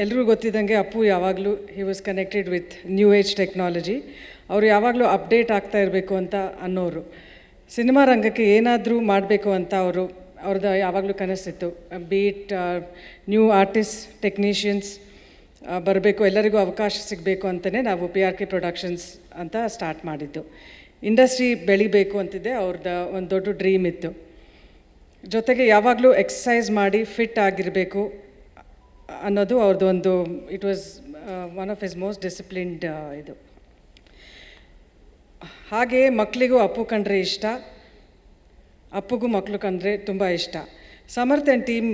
ಎಲ್ರಿಗೂ ಗೊತ್ತಿದ್ದಂಗೆ ಅಪ್ಪು ಯಾವಾಗಲೂ he was connected with new age technology ಅವರು ಯಾವಾಗಲೂ ಅಪ್ಡೇಟ್ ಆಗ್ತಾ ಇರಬೇಕು ಅಂತ ಅನ್ನೋರು. ಸಿನಿಮಾ ರಂಗಕ್ಕೆ ಏನಾದರೂ ಮಾಡಬೇಕು ಅಂತ ಅವರು, ಅವ್ರದ್ದು ಯಾವಾಗಲೂ ಕನಸಿತ್ತು. ಬೀಟ್ ನ್ಯೂ ಆರ್ಟಿಸ್ಟ್ ಟೆಕ್ನಿಷಿಯನ್ಸ್ ಬರಬೇಕು, ಎಲ್ಲರಿಗೂ ಅವಕಾಶ ಸಿಗಬೇಕು ಅಂತಲೇ ನಾವು ಪಿ ಆರ್ ಕೆ ಪ್ರೊಡಕ್ಷನ್ಸ್ ಅಂತ ಸ್ಟಾರ್ಟ್ ಮಾಡಿದ್ದು. ಇಂಡಸ್ಟ್ರಿ ಬೆಳಿಬೇಕು ಅಂತಿದ್ದೆ ಅವ್ರದ್ದು ಒಂದು ದೊಡ್ಡ ಡ್ರೀಮ್ ಇತ್ತು. ಜೊತೆಗೆ ಯಾವಾಗಲೂ ಎಕ್ಸಸೈಸ್ ಮಾಡಿ ಫಿಟ್ ಆಗಿರಬೇಕು. ಅನ್ನೋದು ಅವ್ರದ್ದು ಒಂದು it was one of his most disciplined ಇದು. ಹಾಗೆ ಮಕ್ಕಳಿಗೂ ಅಪ್ಪು ಕಂಡ್ರೆ ಇಷ್ಟ, ಅಪ್ಪುಗೂ ಮಕ್ಕಳು ಕಂಡ್ರೆ ತುಂಬ ಇಷ್ಟ. ಸಮರ್ಥ ಆ್ಯಂಡ್ ಟೀಮ್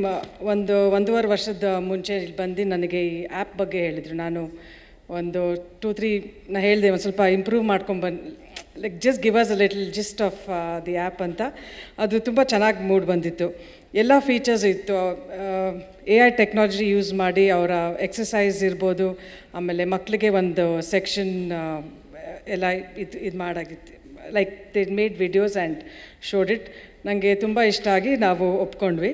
ಒಂದು ಒಂದೂವರೆ ವರ್ಷದ ಮುಂಚೆ ಬಂದು ನನಗೆ ಈ ಆ್ಯಪ್ ಬಗ್ಗೆ ಹೇಳಿದರು. ನಾನು ಒಂದು ಟೂ ತ್ರೀ ನಾ ಹೇಳಿದೆ ಒಂದು ಸ್ವಲ್ಪ ಇಂಪ್ರೂವ್ ಮಾಡ್ಕೊಂಡು like just give us a little gist of the app ಅಂತ. ಅದು ತುಂಬ ಚೆನ್ನಾಗಿ ಮೂಡ್ ಬಂದಿತ್ತು. ಎಲ್ಲ ಫೀಚರ್ಸ್ ಇತ್ತು. ಎ ಐ ಟೆಕ್ನಾಲಜಿ ಯೂಸ್ ಮಾಡಿ ಅವರ ಎಕ್ಸಸೈಸ್ ಇರ್ಬೋದು. ಆಮೇಲೆ ಮಕ್ಕಳಿಗೆ ಒಂದು ಸೆಕ್ಷನ್ ಎಲ್ಲ ಇದು ಇದು ಮಾಡಾಗಿತ್ತು. Like they made videos and showed it ನನಗೆ ತುಂಬ ಇಷ್ಟ ಆಗಿ ನಾವು ಒಪ್ಕೊಂಡ್ವಿ.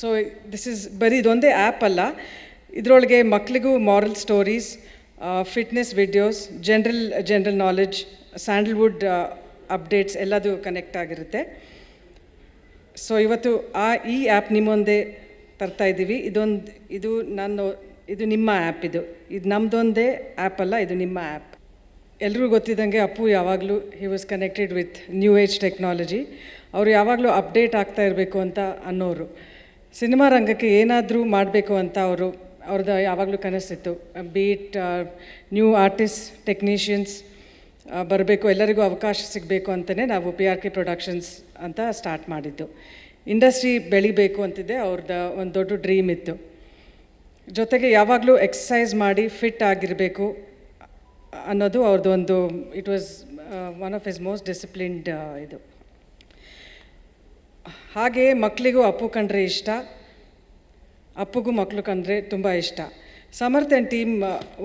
ಸೊ ದಿಸ್ ಇಸ್ ಬರೀ ಇದೊಂದೇ ಆ್ಯಪ್ ಅಲ್ಲ. ಇದರೊಳಗೆ ಮಕ್ಕಳಿಗೂ moral stories fitness videos general general knowledge Sandalwood updates ಎಲ್ಲದೂ ಕನೆಕ್ಟ್ ಆಗಿರುತ್ತೆ. ಸೊ ಇವತ್ತು ಆ ಈ ಆ್ಯಪ್ ನಿಮ್ಮೊಂದೇ ತರ್ತಾ ಇದ್ದೀವಿ. ಇದೊಂದು, ಇದು ನಾನು ಇದು ನಿಮ್ಮ ಆ್ಯಪ್ ಇದು. ಇದು ನಮ್ಮದೊಂದೇ ಆ್ಯಪ್ ಅಲ್ಲ, ಇದು ನಿಮ್ಮ ಆ್ಯಪ್ ಎಲ್ರಿಗೂ ಗೊತ್ತಿದ್ದಂಗೆ ಅಪ್ಪು ಯಾವಾಗಲೂ he was connected with new age technology ಅವರು ಯಾವಾಗಲೂ ಅಪ್ಡೇಟ್ ಆಗ್ತಾ ಇರಬೇಕು ಅಂತ ಅನ್ನೋರು. ಸಿನಿಮಾ ರಂಗಕ್ಕೆ ಏನಾದರೂ ಮಾಡಬೇಕು ಅಂತ ಅವರು, ಅವ್ರದ್ದು ಯಾವಾಗಲೂ ಕನಸಿತ್ತು. ಬೀಟ್ ನ್ಯೂ ಆರ್ಟಿಸ್ಟ್ ಟೆಕ್ನಿಷಿಯನ್ಸ್ ಬರಬೇಕು, ಎಲ್ಲರಿಗೂ ಅವಕಾಶ ಸಿಗಬೇಕು ಅಂತಲೇ ನಾವು ಪಿ ಆರ್ ಕೆ ಪ್ರೊಡಕ್ಷನ್ಸ್ ಅಂತ ಸ್ಟಾರ್ಟ್ ಮಾಡಿದ್ದು. ಇಂಡಸ್ಟ್ರಿ ಬೆಳಿಬೇಕು ಅಂತಿದ್ದೆ ಅವ್ರದ್ದು ಒಂದು ದೊಡ್ಡ ಡ್ರೀಮ್ ಇತ್ತು. ಜೊತೆಗೆ ಯಾವಾಗಲೂ ಎಕ್ಸಸೈಸ್ ಮಾಡಿ ಫಿಟ್ ಆಗಿರಬೇಕು ಅನ್ನೋದು ಅವ್ರದ್ದು ಒಂದು it was one of his most disciplined ಇದು. ಹಾಗೆಯೇ ಮಕ್ಕಳಿಗೂ ಅಪ್ಪು ಕಂಡ್ರೆ ಇಷ್ಟ, ಅಪ್ಪುಗೂ ಮಕ್ಕಳು ಕಂಡ್ರೆ ತುಂಬ ಇಷ್ಟ. ಸಮರ್ಥ ಆ್ಯಂಡ್ ಟೀಮ್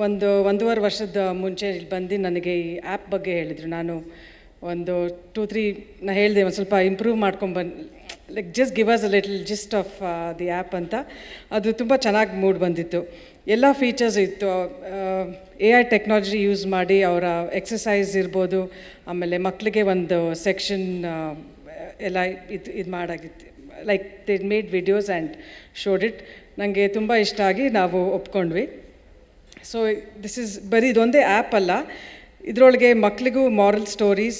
ಒಂದು ಒಂದೂವರೆ ವರ್ಷದ ಮುಂಚೆ ಇಲ್ಲಿ ಬಂದು ನನಗೆ ಈ ಆ್ಯಪ್ ಬಗ್ಗೆ ಹೇಳಿದರು. ನಾನು ಒಂದು ಟೂ ತ್ರೀ ನಾ ಹೇಳಿದೆ, ಒಂದು ಸ್ವಲ್ಪ ಇಂಪ್ರೂವ್ ಮಾಡ್ಕೊಂಡು ಬಂದು like just give us a little gist of the app ಅಂತ. ಅದು ತುಂಬ ಚೆನ್ನಾಗಿ ಮೂಡ್ ಬಂದಿತ್ತು. ಎಲ್ಲ ಫೀಚರ್ಸ್ ಇತ್ತು. ಎ ಐ ಟೆಕ್ನಾಲಜಿ ಯೂಸ್ ಮಾಡಿ ಅವರ ಎಕ್ಸಸೈಸ್ ಇರ್ಬೋದು. ಆಮೇಲೆ ಮಕ್ಕಳಿಗೆ ಒಂದು ಸೆಕ್ಷನ್ ಎಲ್ಲ ಇದು ಇದು ಮಾಡಾಗಿತ್ತು. Like they made videos and showed it ನನಗೆ ತುಂಬ ಇಷ್ಟ ಆಗಿ ನಾವು ಒಪ್ಕೊಂಡ್ವಿ. ಸೊ ದಿಸ್ ಇಸ್ ಬರೀ ಇದೊಂದೇ ಆ್ಯಪ್ ಅಲ್ಲ. ಇದರೊಳಗೆ ಮಕ್ಕಳಿಗೂ moral stories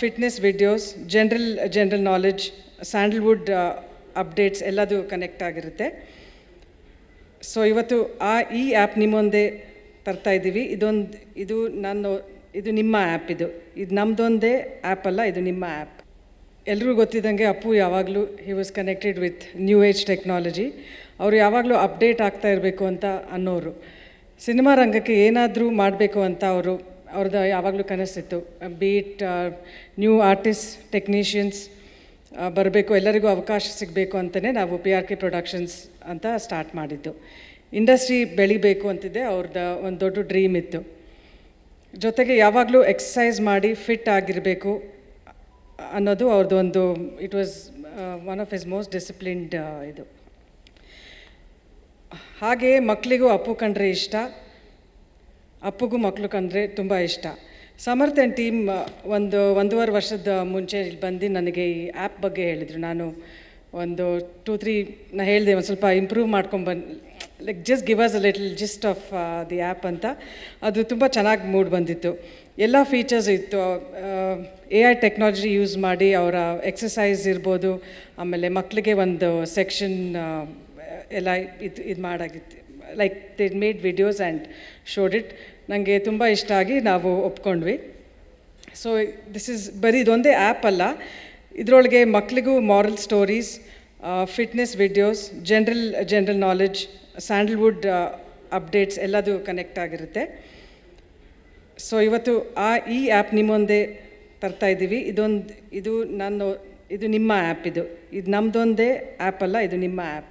fitness videos general general knowledge Sandalwood updates ಎಲ್ಲದು ಕನೆಕ್ಟ್ ಆಗಿರುತ್ತೆ. ಸೊ ಇವತ್ತು ಆ, ಈ ಆ್ಯಪ್ ನಿಮ್ಮೊಂದೇ ತರ್ತಾ ಇದ್ದೀವಿ. ಇದೊಂದು, ಇದು ನಾನು ಇದು ನಿಮ್ಮ ಆ್ಯಪ್ ಇದು. ಇದು ನಮ್ಮದೊಂದೇ ಆ್ಯಪ್ ಅಲ್ಲ, ಇದು ನಿಮ್ಮ ಆ್ಯಪ್ ಎಲ್ರಿಗೂ ಗೊತ್ತಿದ್ದಂಗೆ ಅಪ್ಪು ಯಾವಾಗಲೂ he was connected with new age technology ಅವರು ಯಾವಾಗಲೂ ಅಪ್ಡೇಟ್ ಆಗ್ತಾ ಇರಬೇಕು ಅಂತ ಅನ್ನೋರು. ಸಿನಿಮಾ ರಂಗಕ್ಕೆ ಏನಾದರೂ ಮಾಡಬೇಕು ಅಂತ ಅವರು ಅವ್ರದ್ದು ಯಾವಾಗಲೂ ಕನಸಿತ್ತು. ಬೀಟ್ ನ್ಯೂ ಆರ್ಟಿಸ್ಟ್ ಟೆಕ್ನಿಷಿಯನ್ಸ್ ಬರಬೇಕು, ಎಲ್ಲರಿಗೂ ಅವಕಾಶ ಸಿಗಬೇಕು ಅಂತಲೇ ನಾವು ಪಿ ಆರ್ ಕೆ ಪ್ರೊಡಕ್ಷನ್ಸ್ ಅಂತ ಸ್ಟಾರ್ಟ್ ಮಾಡಿದ್ದು. ಇಂಡಸ್ಟ್ರಿ ಬೆಳಿಬೇಕು ಅಂತಿದ್ದೆ ಅವ್ರದ್ದು ಒಂದು ದೊಡ್ಡ ಡ್ರೀಮ್ ಇತ್ತು. ಜೊತೆಗೆ ಯಾವಾಗಲೂ ಎಕ್ಸಸೈಸ್ ಮಾಡಿ ಫಿಟ್ ಆಗಿರಬೇಕು. ಅನ್ನೋದು ಅವ್ರದ್ದು ಒಂದು it was one of his most disciplined ಇದು. ಹಾಗೆಯೇ ಮಕ್ಕಳಿಗೂ ಅಪ್ಪು ಕಂಡ್ರೆ ಇಷ್ಟ, ಅಪ್ಪುಗೂ ಮಕ್ಕಳು ಕಂಡ್ರೆ ತುಂಬ ಇಷ್ಟ. ಸಮರ್ಥ ಆ್ಯಂಡ್ ಟೀಮ್ ಒಂದು ಒಂದೂವರೆ ವರ್ಷದ ಮುಂಚೆ ಇಲ್ಲಿ ಬಂದು ನನಗೆ ಈ ಆ್ಯಪ್ ಬಗ್ಗೆ ಹೇಳಿದರು. ನಾನು ಒಂದು ಟೂ ತ್ರೀ ನಾನು ಹೇಳಿದೆ ಒಂದು ಸ್ವಲ್ಪ ಇಂಪ್ರೂವ್ ಮಾಡ್ಕೊಂಡು like just give us a little gist of the app ಅಂತ. ಅದು ತುಂಬ ಚೆನ್ನಾಗಿ ಮೂಡ್ ಬಂದಿತ್ತು. ಎಲ್ಲ ಫೀಚರ್ಸ್ ಇತ್ತು. ಎ ಐ ಟೆಕ್ನಾಲಜಿ ಯೂಸ್ ಮಾಡಿ ಅವರ ಎಕ್ಸಸೈಸ್ ಇರ್ಬೋದು. ಆಮೇಲೆ ಮಕ್ಕಳಿಗೆ ಒಂದು ಸೆಕ್ಷನ್ ಎಲ್ಲ ಇದು ಇದು ಮಾಡಾಗಿತ್ತು. Like they made videos and showed it ನನಗೆ ತುಂಬ ಇಷ್ಟ ಆಗಿ ನಾವು ಒಪ್ಕೊಂಡ್ವಿ. ಸೊ ದಿಸ್ ಇಸ್ ಬರೀ ಇದೊಂದೇ ಆ್ಯಪ್ ಅಲ್ಲ. ಇದರೊಳಗೆ ಮಕ್ಕಳಿಗೂ moral stories fitness videos general general knowledge Sandalwood updates ಎಲ್ಲದೂ ಕನೆಕ್ಟ್ ಆಗಿರುತ್ತೆ. ಸೊ ಇವತ್ತು ಆ ಈ ಆ್ಯಪ್ ನಿಮ್ಮೊಂದೇ ತರ್ತಾ ಇದ್ದೀವಿ. ಇದೊಂದು, ಇದು ನಾನು ಇದು ನಿಮ್ಮ ಆ್ಯಪ್ ಇದು. ಇದು ನಮ್ಮದೊಂದೇ ಆ್ಯಪ್ ಅಲ್ಲ, ಇದು ನಿಮ್ಮ ಆ್ಯಪ್